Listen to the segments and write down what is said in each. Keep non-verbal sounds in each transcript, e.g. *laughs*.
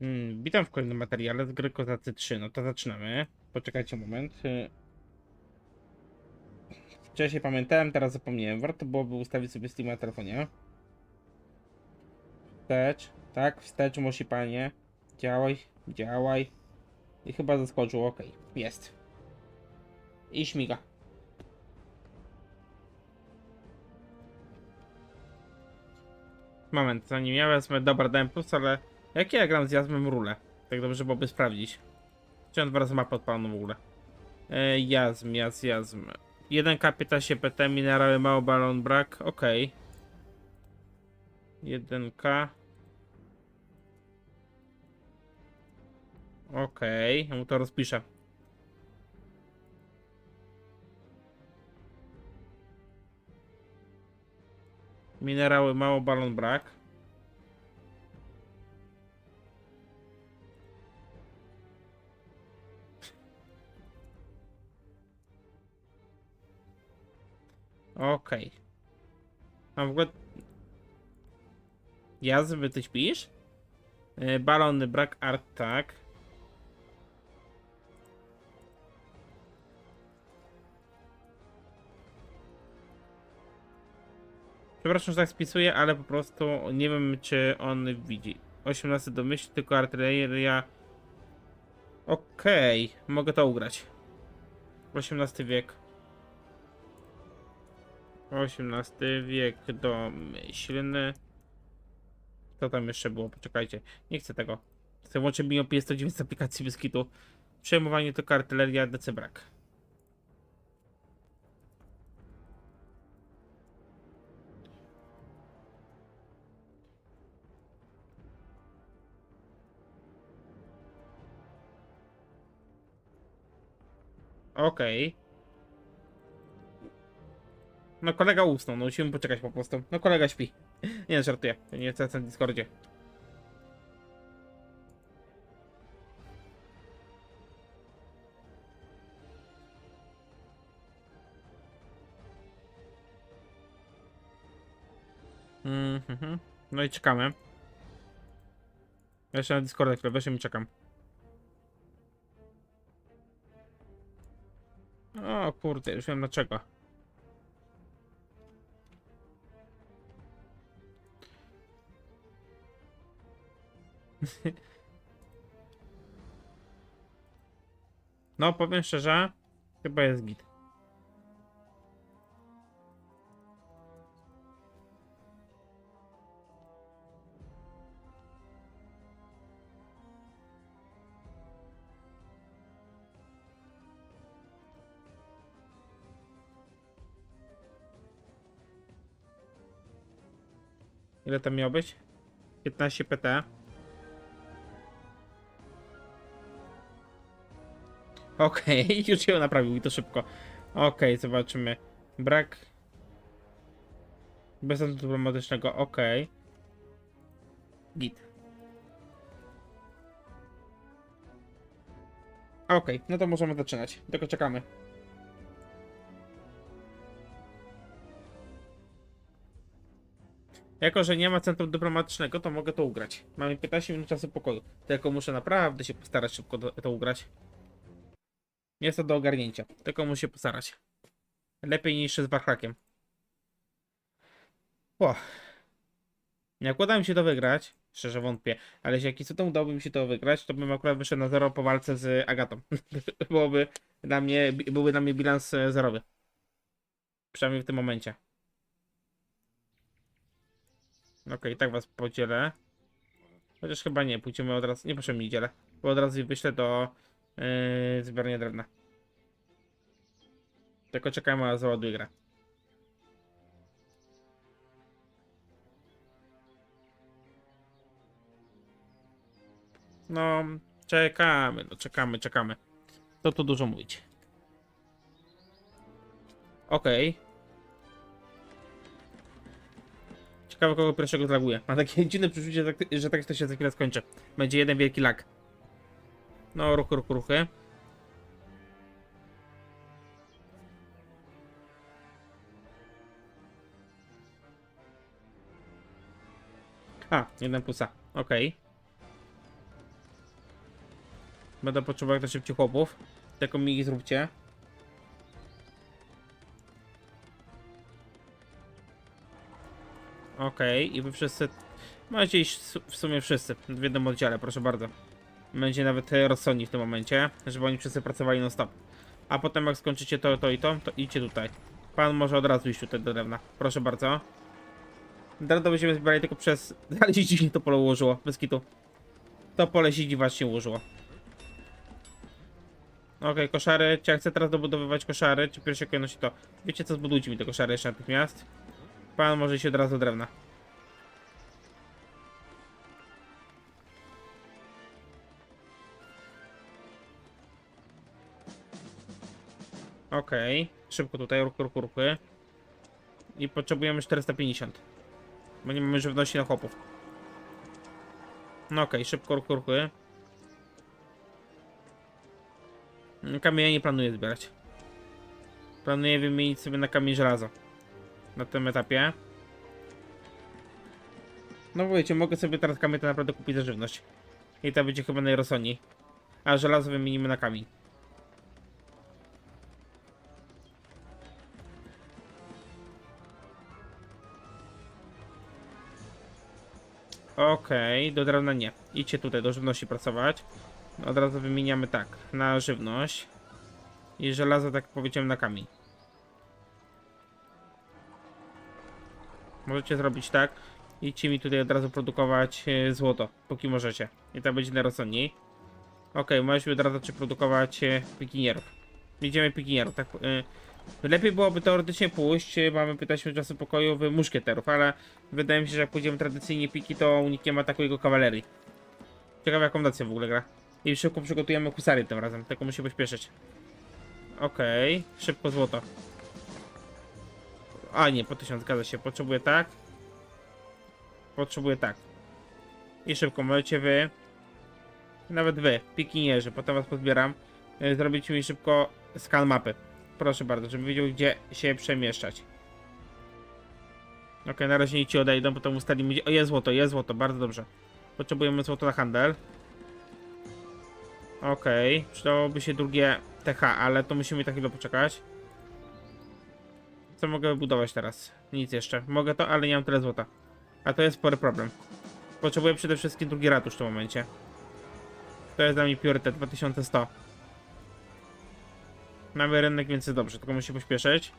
Hmm, witam w kolejnym materiale z gry Kozacy 3. No to zaczynamy. Poczekajcie moment. Y, Wcześniej pamiętałem, teraz zapomniałem. Warto byłoby ustawić sobie Steam na telefonie. Wstecz. Tak, wstecz musi panie. Działaj, działaj. I chyba zaskoczył, ok. Jest. I śmiga. Moment, zanim ja wezmę, dobra, dałem plus, ale jak ja gram z Jazmem rulę? Tak dobrze byłoby sprawdzić. Chciałem dwa razy mapę odpaloną w ogóle. E, jazm, jazm, jazm. 1K pyta się PT, minerały, mało balon, brak, okej. 1K. Okej, ja mu to rozpiszę. Minerały, mało balon, brak. Okej. A w ogóle... Jazwy, ty śpisz? E, Balony, brak art, tak. Przepraszam, że tak spisuję, ale po prostu nie wiem, czy on widzi. 18 do myśli, tylko artyleria. Okej, mogę to ugrać. 18 wiek. 18 wiek domyślny. Co tam jeszcze było? Poczekajcie. Nie chcę tego. Chcę włączyć mi 109 z aplikacji Biskitu. Przejmowanie to artyleria, DC brak. Okej. No kolega usnął, no musimy poczekać po prostu. No kolega śpi. *laughs* Nie, żartuję. Nie jest na Discordzie. Mhm. No i czekamy. Jeszcze na Discordzie chwilę, weszłem i czekam. O kurde, już wiem dlaczego. *laughs* No, powiem szczerze, chyba jest git. Ile tam miał być? 15 PT. Okej, *laughs* już się naprawił i to szybko. Okej, zobaczymy. Brak. Bez sensu dyplomatycznego, okej. Git. Okej, no to możemy zaczynać. Tylko czekamy. Jako, że nie ma centrum dyplomatycznego, to mogę to ugrać. Mamy 15 minut czasu pokoju. Tylko muszę naprawdę się postarać szybko to, to ugrać. Jest to do ogarnięcia. Tylko muszę się postarać. Lepiej niż z Bachlakiem. O. Jak uda mi się to wygrać, szczerze wątpię, ale jeśli jakiś cudem udałoby mi się to wygrać, to bym akurat wyszedł na zero po walce z Agatą. *laughs* Byłoby dla mnie, byłby dla mnie bilans e, zerowy. Przynajmniej w tym momencie. Okej, tak was podzielę. Chociaż chyba nie, pójdziemy od razu, nie proszę mi dzielę, bo od razu wyślę do yy, zbierania drewna. Tylko czekamy, aż załaduje grę. No, czekamy, no czekamy, czekamy. To tu dużo mówić. Okej. Ciekawe kogo pierwszego zlaguje. Mam takie *laughs* dziwne przeczucie, tak- że tak to się za chwilę skończy. Będzie jeden wielki lag. No, ruch, ruch, ruchy. A, jeden plusa. Okej. Będę potrzebował jak najszybciej chłopów. Tylko mi ich zróbcie. Okej, i wy wszyscy... Macie iść w sumie wszyscy w jednym oddziale, proszę bardzo. Będzie nawet rozsądni w tym momencie, żeby oni wszyscy pracowali non stop. A potem jak skończycie to, to i to, to idźcie tutaj. Pan może od razu iść tutaj do drewna. Proszę bardzo. Drewno będziemy zbierali tylko przez... *laughs* Ale się dziwnie to pole ułożyło, bez kitu. To pole się dziwacznie ułożyło. Okej, koszary. Czy ja chcę teraz dobudowywać koszary, czy pierwszej kolejności to? Wiecie co, zbudujcie mi te koszary jeszcze natychmiast. Pan może iść od razu drewna. Okej, szybko tutaj, ruchy, ruchy, ruchy. I potrzebujemy 450. Bo nie mamy żywności na chłopów. No okej, szybko, ruchy, ruchy. Kamienia nie planuję zbierać. Planuję wymienić sobie na kamień żelazo. Na tym etapie. No wiecie, mogę sobie teraz kamień to naprawdę kupić za żywność. I to będzie chyba najrozsądniej. A żelazo wymienimy na kamień. Okej, do drewna nie. Idźcie tutaj do żywności pracować. Od razu wymieniamy tak, na żywność. I żelazo, tak powiedziałem, na kamień. Możecie zrobić tak. Idźcie mi tutaj od razu produkować e, złoto, póki możecie. I tak będzie najrozsądniej. Okej, możecie od razu zacząć produkować e, pikinierów. Idziemy pikinierów, tak. E, lepiej byłoby teoretycznie pójść, e, mamy 15 czasu pokoju w muszkieterów, ale wydaje mi się, że jak pójdziemy tradycyjnie piki, to unikiem ataku jego kawalerii. Ciekawe jaką nację w ogóle gra. I szybko przygotujemy husary tym razem, tylko musi pośpieszyć. Okej, szybko złoto. A nie, po 1000, zgadza się. Potrzebuję tak. Potrzebuję tak. I szybko, możecie wy. Nawet wy, pikinierzy, potem was pozbieram. y, Zrobić mi szybko skan mapy. Proszę bardzo, żebym wiedział gdzie się przemieszczać. Okej, na razie nie ci odejdą, potem ustalimy. O, jest złoto, jest złoto, bardzo dobrze. Potrzebujemy złoto na handel. Okej, przydałoby się drugie TH, ale to musimy tak chwilę poczekać. Co mogę wybudować teraz? Nic jeszcze. Mogę to, ale nie mam tyle złota. A to jest spory problem. Potrzebuję przede wszystkim drugi ratusz w tym momencie. To jest dla mnie priorytet 2100. Mamy rynek, więc dobrze, tylko muszę pośpieszyć.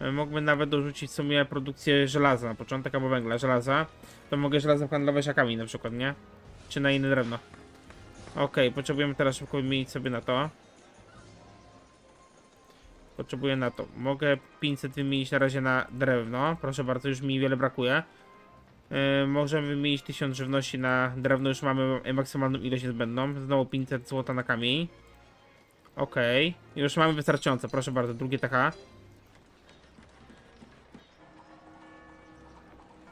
E, Mógłbym nawet dorzucić w sumie produkcję żelaza na początek, albo węgla, żelaza. To mogę żelazo handlować na kamień na przykład, nie? Czy na inne drewno. Okej, potrzebujemy teraz szybko wymienić sobie na to. Potrzebuję na to. Mogę 500 wymienić na razie na drewno. Proszę bardzo, już mi wiele brakuje. Yy, możemy wymienić 1000 żywności na drewno, już mamy maksymalną ilość niezbędną. Znowu 500 złota na kamień. Okej, już mamy wystarczająco, proszę bardzo, drugie TH.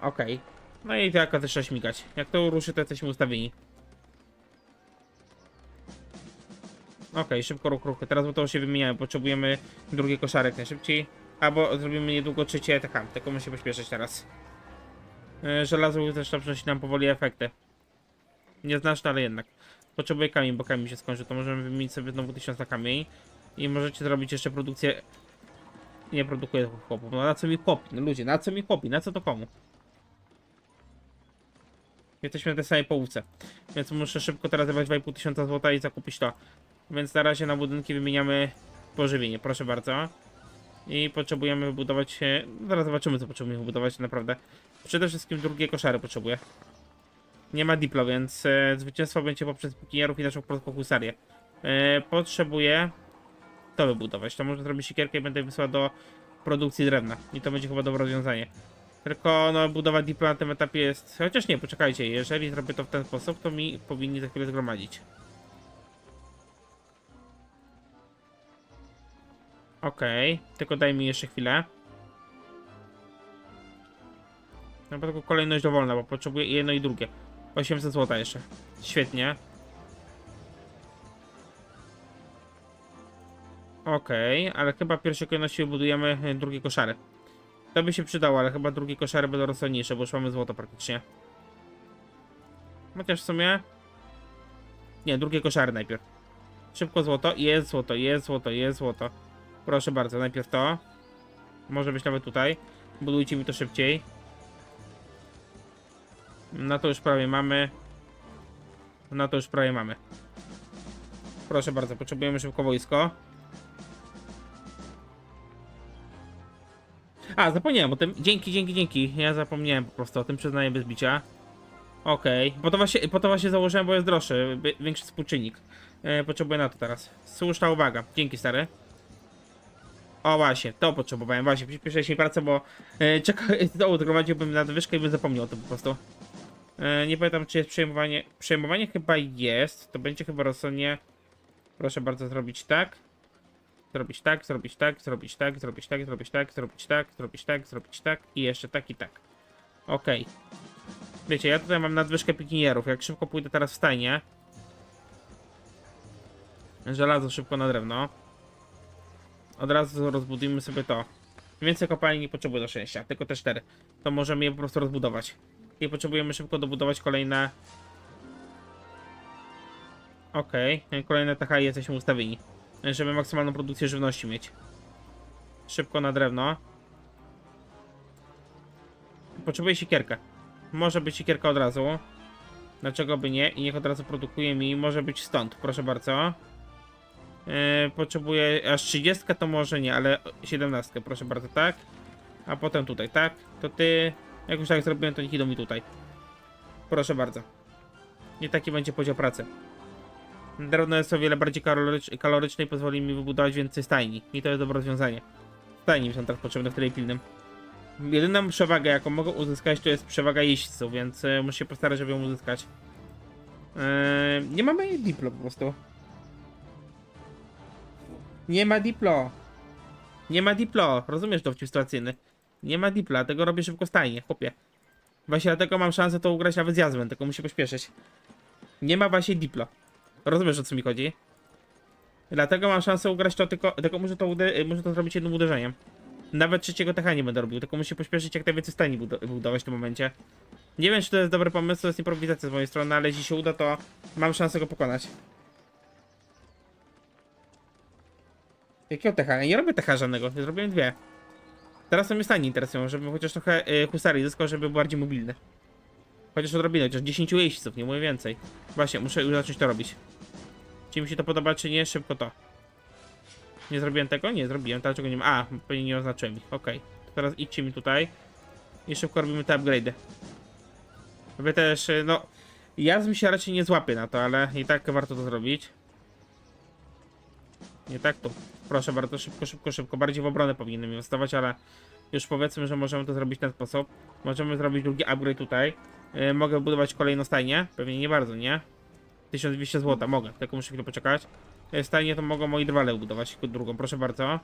Okej. No i to jako też śmigać. Jak to ruszy, to jesteśmy ustawieni. Okej, szybko ruch, ruchy. Teraz bo to się wymieniamy. Potrzebujemy drugie koszarek najszybciej. Albo zrobimy niedługo trzecie TH. Tylko muszę pośpieszyć teraz. Yy, Żelazo też przynosi nam powoli efekty. Nieznaczne, ale jednak. Potrzebuję kamień, bo kamień się skończył. To możemy wymienić sobie znowu 1000 na kamień. I możecie zrobić jeszcze produkcję... Nie produkuję chłopów. No na co mi chłopi? No ludzie, na co mi chłopi? Na co to komu? Jesteśmy na tej samej połówce. Więc muszę szybko teraz zebrać 2,5 tysiąca złota i zakupić to. Więc na razie na budynki wymieniamy pożywienie, proszę bardzo. I potrzebujemy wybudować. Zaraz zobaczymy, co potrzebujemy wybudować naprawdę. Przede wszystkim drugie koszary potrzebuję. Nie ma diplo, więc e, zwycięstwo będzie poprzez pikinierów i naszą polską husarię. E, potrzebuję to wybudować. To może zrobić siekierkę i będę wysłał do produkcji drewna. I to będzie chyba dobre rozwiązanie. Tylko no, budowa diplo na tym etapie jest. Chociaż nie, poczekajcie, jeżeli zrobię to w ten sposób, to mi powinni za chwilę zgromadzić. Okej, tylko daj mi jeszcze chwilę. No bo tylko kolejność dowolna, bo potrzebuję jedno i drugie. 800 zł jeszcze. Świetnie. Okej, ale chyba w pierwszej kolejności budujemy e, drugie koszary. To by się przydało, ale chyba drugie koszary będą rozsądniejsze, bo już mamy złoto praktycznie. Chociaż w sumie... Nie, drugie koszary najpierw. Szybko złoto, jest złoto, jest złoto, jest złoto. Proszę bardzo, najpierw to. Może być nawet tutaj. Budujcie mi to szybciej. Na to już prawie mamy. Na to już prawie mamy. Proszę bardzo, potrzebujemy szybko wojsko. A, zapomniałem o tym. Dzięki, dzięki, dzięki. Ja zapomniałem po prostu o tym, przyznaję bez bicia. Okej, po, to właśnie, po to właśnie założyłem, bo jest droższy, większy współczynnik. E, potrzebuję na to teraz. Słuszna uwaga. Dzięki, stary. O właśnie, to potrzebowałem, właśnie, przyspieszyłeś mi pracę, bo e, czekaj, to *laughs* odgromadziłbym nadwyżkę i bym zapomniał o tym po prostu. E, nie pamiętam, czy jest przejmowanie. Przejmowanie chyba jest, to będzie chyba rozsądnie. Proszę bardzo zrobić tak. Zrobić tak, zrobić tak, zrobić tak, zrobić tak, zrobić tak, zrobić tak, zrobić tak, zrobić tak i jeszcze tak i tak. Okej. Wiecie, ja tutaj mam nadwyżkę pikinierów. Jak szybko pójdę teraz w stajnie. Żelazo szybko na drewno. Od razu rozbudujmy sobie to. Więcej kopalni nie potrzebuję do szczęścia, tylko te cztery. To możemy je po prostu rozbudować. I potrzebujemy szybko dobudować kolejne. Okej, kolejne THI jesteśmy ustawieni. Żeby maksymalną produkcję żywności mieć. Szybko na drewno. Potrzebuję siekierkę. Może być siekierka od razu. Dlaczego by nie? I niech od razu produkuje mi. Może być stąd, proszę bardzo. Yy, potrzebuję aż 30 to może nie, ale 17, proszę bardzo, tak. A potem tutaj, tak. To ty, jak już tak zrobiłem, to niech idą mi tutaj. Proszę bardzo. I taki będzie podział pracy. Drewno jest o wiele bardziej kalorycz, kaloryczne i pozwoli mi wybudować więcej stajni. I to jest dobre rozwiązanie. Stajni mi są teraz potrzebne w tyle pilnym. Jedyną przewagę, jaką mogę uzyskać, to jest przewaga jeźdźców, więc e, muszę się postarać, żeby ją uzyskać. Eee, nie mamy diplo po prostu. Nie ma diplo. Nie ma diplo. Rozumiesz dowcip sytuacyjny? Nie ma dipla, tego robię szybko stajnie, chłopie. Właśnie dlatego mam szansę to ugrać nawet z jazłem, tylko muszę pośpieszyć. Nie ma właśnie diplo. Rozumiesz o co mi chodzi? Dlatego mam szansę ugrać to tylko, tylko muszę to, ude- muszę to zrobić jednym uderzeniem. Nawet trzeciego TH nie będę robił, tylko muszę pośpieszyć jak najwięcej stajni budo- budować w tym momencie. Nie wiem czy to jest dobry pomysł, to jest improwizacja z mojej strony, ale jeśli się uda to mam szansę go pokonać. Jakiego TH? Ja nie robię TH żadnego, zrobiłem dwie. Teraz to mnie stanie interesują, żeby chociaż trochę y, husarii zyskał, żeby był bardziej mobilny. Chociaż odrobinę, chociaż 10 jeźdźców, nie mówię więcej. Właśnie, muszę już zacząć to robić. Czy mi się to podoba, czy nie? Szybko to. Nie zrobiłem tego? Nie, zrobiłem. Dlaczego nie ma? A, pewnie nie oznaczyłem ich. Okej. To Teraz idźcie mi tutaj. I szybko robimy te upgrade'y. Wy też, y, no... Jazm się raczej nie złapie na to, ale i tak warto to zrobić. Nie tak tu. Proszę bardzo, szybko, szybko, szybko. Bardziej w obronę powinienem inwestować, ale już powiedzmy, że możemy to zrobić w ten sposób. Możemy zrobić drugi upgrade tutaj. Yy, mogę budować kolejną stajnię? Pewnie nie bardzo, nie? 1200 zł, mogę, tylko muszę chwilę poczekać. Yy, Stajnię to mogą moi drwale budować, drugą, proszę bardzo.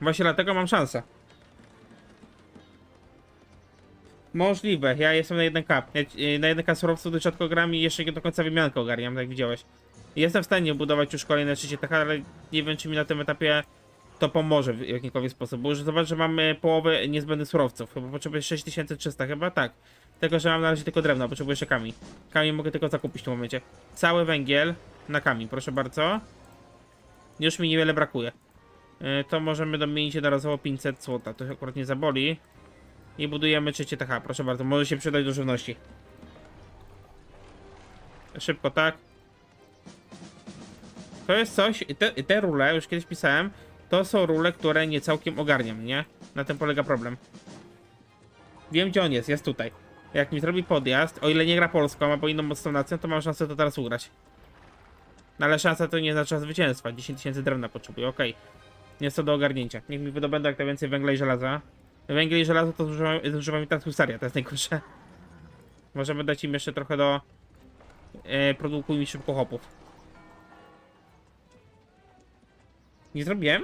Właśnie dlatego mam szansę. Możliwe, ja jestem na 1K. Ja, yy, na 1K surowców do rzadko gram i jeszcze do końca wymiankę ogarniam, tak jak widziałeś. Jestem w stanie budować już kolejne trzecie TH, ale nie wiem czy mi na tym etapie to pomoże w jakikolwiek sposób, bo już zobacz, że mamy połowę niezbędnych surowców, chyba potrzebuję 6300, chyba tak. Tylko, że mam na razie tylko drewno, potrzebuję jeszcze kamień. Kamień mogę tylko zakupić w tym momencie. Cały węgiel na kamień, proszę bardzo. Już mi niewiele brakuje. Yy, To możemy domienić jednorazowo 500 zł, to akurat nie zaboli. I budujemy trzecie TH, proszę bardzo, może się przydać do żywności. Szybko, tak. To jest coś, te, te rule, już kiedyś pisałem, to są rule, które nie całkiem ogarniam, nie? Na tym polega problem. Wiem gdzie on jest, jest tutaj. Jak mi zrobi podjazd, o ile nie gra polską albo inną mocną nacją, to mam szansę to teraz ugrać. No ale szansa to nie znaczy zwycięstwa. 10 tysięcy drewna potrzebuję, okej. Jest to do ogarnięcia. Niech mi wydobędą jak najwięcej węgla i żelaza. Węgiel i żelazo to zużywa, zużywa mi husaria, to jest najgorsze. Możemy dać im jeszcze trochę do... E, produkuj mi szybko hopów. Nie zrobiłem?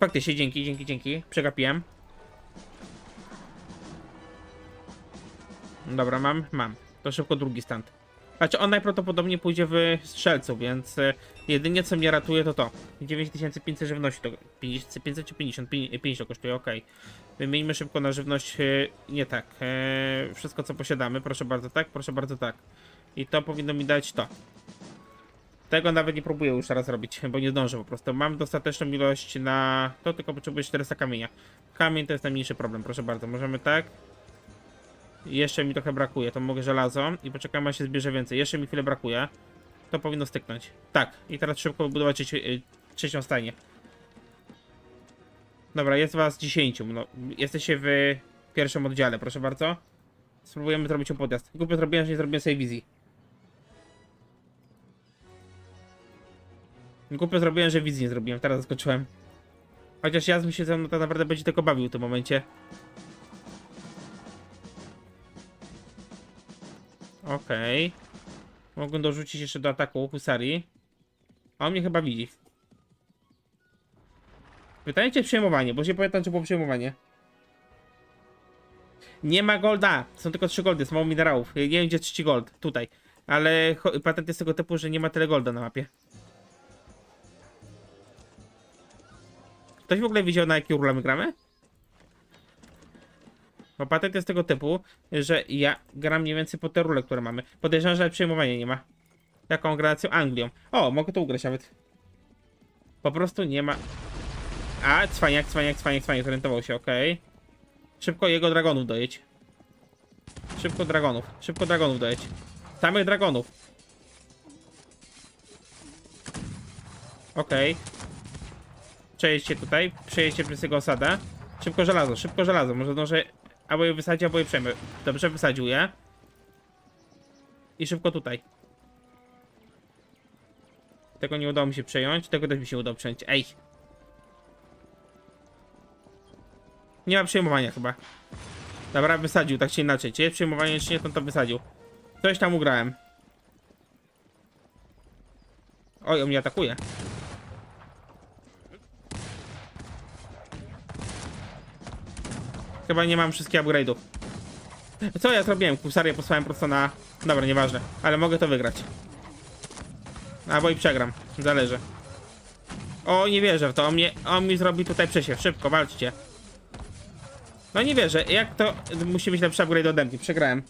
Faktycznie, dzięki, dzięki, dzięki. Przegapiłem. Dobra, mam, mam. To szybko drugi stand. Znaczy, on najprawdopodobniej pójdzie w strzelcu, więc e, jedynie co mnie ratuje to to. 9500 żywności to 50, 500 czy 50? 50 to kosztuje, ok. Wymieńmy szybko na żywność, e, nie tak. E, wszystko co posiadamy, proszę bardzo tak, proszę bardzo tak. I to powinno mi dać to. Tego nawet nie próbuję już raz robić, *laughs* bo nie zdążę po prostu. Mam dostateczną ilość na to, tylko potrzebuję 400 kamienia. Kamień to jest najmniejszy problem, proszę bardzo. Możemy tak. Jeszcze mi trochę brakuje, to mogę żelazo i poczekam aż się zbierze więcej. Jeszcze mi chwilę brakuje. To powinno styknąć. Tak, i teraz szybko wybudować y, trzecią stajnię. Dobra, jest was 10. No, jesteście w pierwszym oddziale, proszę bardzo. Spróbujemy zrobić ją podjazd. Głupio zrobiłem, że nie zrobiłem sobie wizji. Głupio zrobiłem, że wizji nie zrobiłem, teraz zaskoczyłem. Chociaż ja mi się ze mną tak naprawdę będzie tylko bawił w tym momencie. Okej. Mogę dorzucić jeszcze do ataku husarii. A on mnie chyba widzi. Pytanie czy przejmowanie, bo się pamiętam, czy było przejmowanie. Nie ma golda. Są tylko trzy goldy, jest mało minerałów. Nie wiem, gdzie trzeci gold. Tutaj. Ale patent jest tego typu, że nie ma tyle golda na mapie. Ktoś w ogóle widział, na jaki urlamy gramy? Bo patent jest tego typu, że ja gram mniej więcej po te rule, które mamy. Podejrzewam, że przejmowania nie ma. Jaką gracją? Anglią. O, mogę to ugrać nawet. Po prostu nie ma. A, cwaniak, cwaniak, cwaniak, cwaniak, zorientował się, okej. Szybko jego dragonów dojedź. Szybko dragonów, szybko dragonów dojedź. Samych dragonów. Okej. Przejedźcie tutaj, przejedźcie przez jego osadę. Szybko żelazo, szybko żelazo, może zdążę albo je wysadzi, albo je przejmę. Dobrze, wysadził je. I szybko tutaj. Tego nie udało mi się przejąć, tego też mi się udało przejąć. Ej! Nie ma przejmowania chyba. Dobra, wysadził, tak czy inaczej. Czy jest przejmowanie, czy nie, to to wysadził. Coś tam ugrałem. Oj, on mnie atakuje. Chyba nie mam wszystkich upgrade'ów. Co ja zrobiłem? Kusarię posłałem prosto na... Dobra, nieważne. Ale mogę to wygrać. Albo i przegram. Zależy. O, nie wierzę w to. On, mnie, on mi zrobi tutaj przesiew. Szybko, walczcie. No nie wierzę. Jak to... Musi być lepszy upgrade ode mnie. Przegrałem.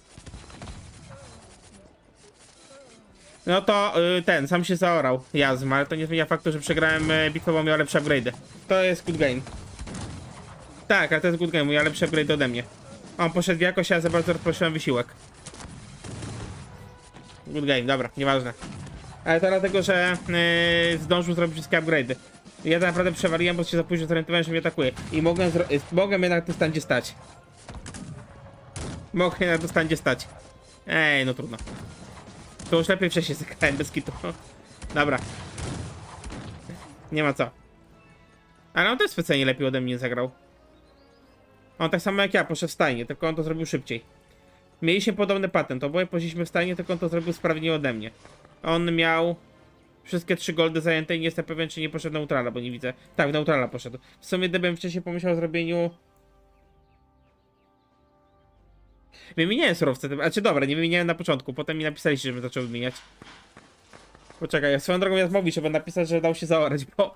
No to y, ten, sam się zaorał. Jazm, ale to nie zmienia faktu, że przegrałem y, bitwę, bo miał lepsze upgrade. To jest good game. Tak, ale to jest good game, lepszy upgrade ode mnie. On poszedł w jakość, a za bardzo rozproszyłem wysiłek. Good game, dobra, nieważne. Ale to dlatego, że yy, zdążył zrobić wszystkie upgrade'y. Ja naprawdę przewaliłem, bo się za późno zorientowałem, że mnie atakuje. I mogłem, mogłem jednak na standzie stać. Mogę na tym standzie stać. Ej, no trudno. To już lepiej wcześniej zagrałem bez kitu. *laughs* Dobra. Nie ma co. Ale on też specjalnie lepiej ode mnie zagrał. On tak samo jak ja, poszedł w stajnie, tylko on to zrobił szybciej. Mieliśmy podobny patent, oboje poszliśmy w stajnie, tylko on to zrobił sprawniej ode mnie. On miał wszystkie trzy goldy zajęte i nie jestem pewien, czy nie poszedł neutrala, bo nie widzę. Tak, w neutrala poszedł. W sumie gdybym wcześniej pomyślał o zrobieniu... Wymieniałem surowce, a czy dobra, nie wymieniałem na początku, potem mi napisaliście, żebym zaczął wymieniać. Poczekaj, ja swoją drogą ja mówił, żeby napisać, że dał się zaorać, bo...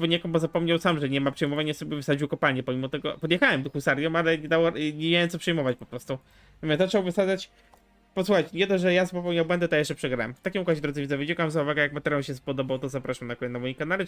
Bo niejako, bo zapomniał sam, że nie ma przejmowania, sobie wysadził kopalnię, pomimo tego... Podjechałem do husarią, ale nie, dało, nie miałem co przejmować po prostu. Mówię, zaczął wysadzać... Posłuchajcie, nie to, że ja popełniał błędy, to ja jeszcze przegrałem. W takim układzie, drodzy widzowie, dziękuję za uwagę, jak materiał się spodobał, to zapraszam na kolejny na moim kanale,